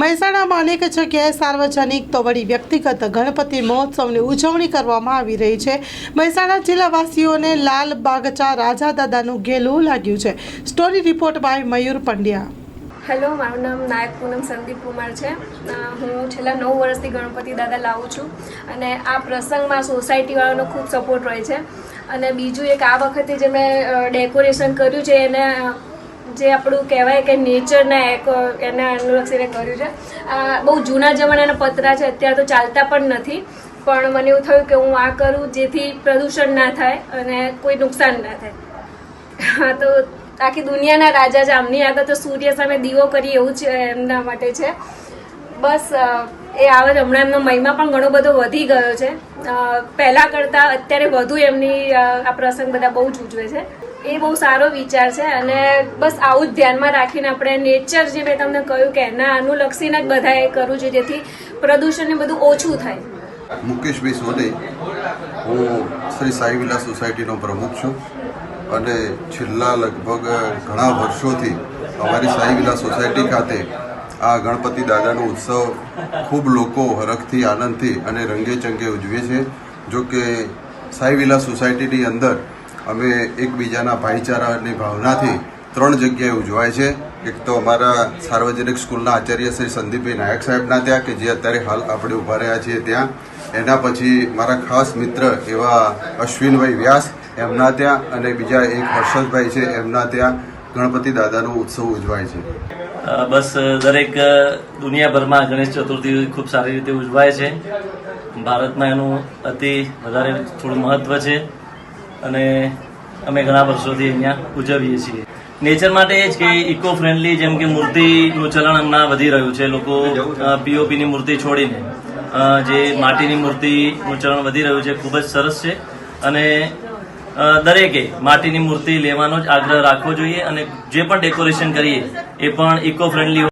મહેસાણામાં અનેક જગ્યાએ સાર્વજનિક તો વળી વ્યક્તિગત ગણપતિ મહોત્સવની ઉજવણી કરવામાં આવી રહી છે. મહેસાણા જિલ્લાવાસીઓને લાલ બાગચા રાજા દાદાનું ગેલું લાગ્યું છે. Story report by Mayur Pandya. Hello, મારું નામ નાયક પૂનમ સંદીપ કુમાર છે. હું છેલ્લા નવ વર્ષથી ગણપતિ દાદા લાવું છું અને આ પ્રસંગમાં સોસાયટીવાળાનો ખૂબ સપોર્ટ હોય છે. અને બીજું એક આ વખતે જે મેં ડેકોરેશન કર્યું છે એને જે આપણું કહેવાય કે નેચરના એક, એને અનુલક્ષીને કર્યું છે. આ બહુ જૂના જમાનાના પતરા છે, અત્યારે તો ચાલતા પણ નથી. પણ મને એવું થયું કે હું આ કરું જેથી પ્રદૂષણ ના થાય અને કોઈ નુકસાન ના થાય. હા, તો આખી દુનિયાના રાજા છે. આમની આગળ તો સૂર્ય સામે દીવો કરી એવું છે એમના માટે છે. બસ એ આવે હમણાં એમનો મહિમા પણ ઘણો બધો વધી ગયો છે. પહેલાં કરતાં અત્યારે વધુ એમની આ પ્રસંગ બધા બહુ જ ઉજવે છે. એ બહુ સારો વિચાર છે અને બસ આવું જ ધ્યાનમાં રાખીને આપણે નેચર જે મેં તમને કહ્યું કે એના અનુલક્ષીને જ બધાએ કરવું જોઈએ, જેથી પ્રદૂષણને બધું ઓછું થાય. મુકેશભાઈ સોને, હું શ્રી સાઈ વિલા સોસાયટીનો પ્રમુખ છું અને છેલ્લા લગભગ ઘણા વર્ષોથી અમારી સાઈ વિલા સોસાયટી ખાતે આ ગણપતિ દાદાનો ઉત્સવ ખૂબ લોકો હરખથી, આનંદથી અને રંગે ચંગે ઉજવે છે જો કે સાઈ વિલા સોસાયટીની અંદર અમે એકબીજાના ભાઈચારાની ભાવનાથી ત્રણ જગ્યાએ ઉજવાય છે. એક તો અમારા સાર્વજનિક સ્કૂલના આચાર્ય શ્રી સંદીપભાઈ નાયક સાહેબના ત્યાં, કે જે અત્યારે હાલ આપણે ઊભા રહ્યા છીએ ત્યાં. એના પછી મારા ખાસ મિત્ર એવા અશ્વિનભાઈ વ્યાસ એમના ત્યાં અને બીજા એક હર્ષદભાઈ છે એમના ત્યાં ગણપતિ દાદાનો ઉત્સવ ઉજવાય છે. બસ દરેક દુનિયાભરમાં ગણેશ ચતુર્થી ખૂબ સારી રીતે ઉજવાય છે. ભારતમાં એનું અતિ વધારે થોડું મહત્વ છે. અને અમે ઘણા વર્ષોથી અહીંયા ઉજવીએ છીએ. નેચર માટે એ જ કે ઇકો ફ્રેન્ડલી જેમ કે મૂર્તિનું ચલણ હમણાં વધી રહ્યું છે. લોકો પીઓપીની મૂર્તિ છોડીને જે માટીની મૂર્તિનું ચલણ વધી રહ્યું છે, ખૂબ જ સરસ છે. અને દરેકે માટીની મૂર્તિ લેવાનો જ આગ્રહ રાખવો જોઈએ અને જે પણ ડેકોરેશન કરીએ, એ પણ ઇકો ફ્રેન્ડલી